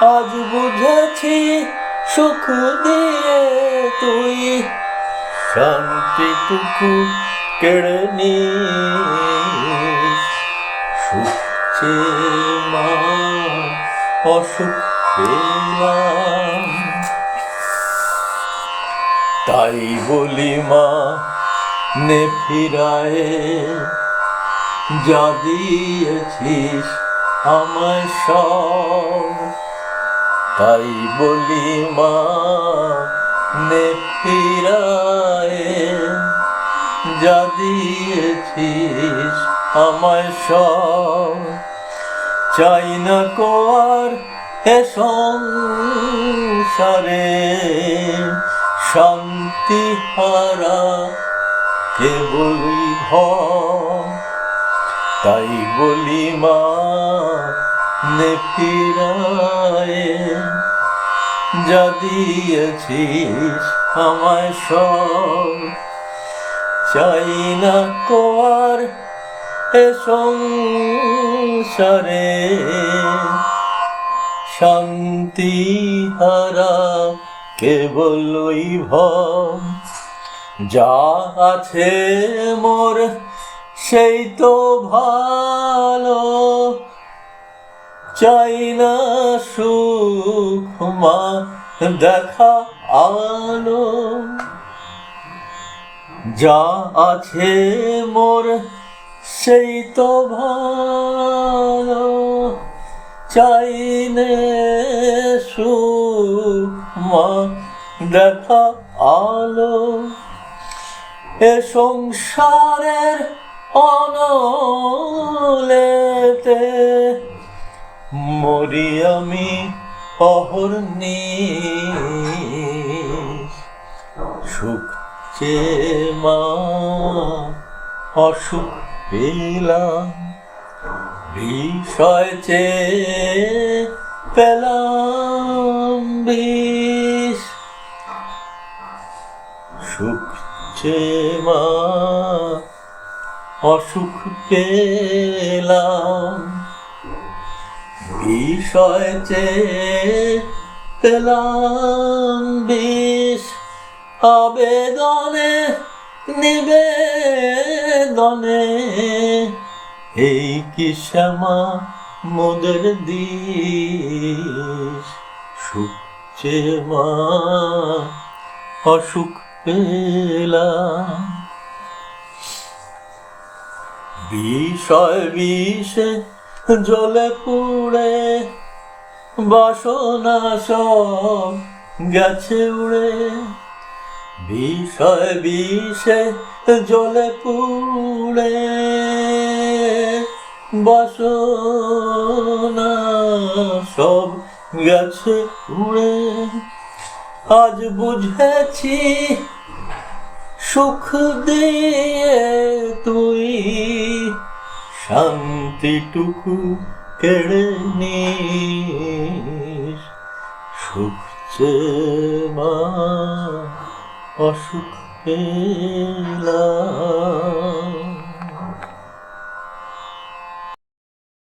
আজ বুঝেছি সুখ দিয়ে তুই। শান্তিটুকু কেড়ে নিস। সুখ মা অসুখ পেলাম। তাই বলি মা, নে ফিরায়ে যা দিয়েছিস আমায় সব। তাই বলি মা ফিরায়ে। যা দিয়েছিস আমায় সব, চাই না কো আর এ সংসারে। শান্তি হারা কেবলই ঘর, তাই বলি মা নে ফিরায়ে, যা দিয়েছিস আমায় সব। চাই না কোয়ার এ সংসারে শান্তি হারা কেবলই ভব। যা আছে মোর, সেই তো ভালো। চাই না সুখ, মা, দেখা আলো। যা আছে মোর, সেই তো ভালো। চাই নে সুখ, মা, দেখা আলো। এ সংসারের অনলেতে মরি আমি অহর্নি সুখ চেয়ে মা, অসুখ পেলাম, বিষয় চেয়ে পেলাম বিষ। সুখ চেয়ে মা, অসুখ পেলাম বিষয় চেয়ে পেলাম বিষ আবেদনে, নিবেদনে। এই কি শ্যামা মোদের দিস সুখ চেয়ে মা অসুখ পেলাম বিষয় বিষে জলে পুড়ে বাসনা সব গেছে উড়ে। বিষয় বিষে জলে পুড়ে বাসনা সব গেছে উড়ে। আজ বুঝেছি সুখ দিয়ে তুই শান্তিটুকু কেড়ে নিস। সুখ মা অসুখ পেলাম।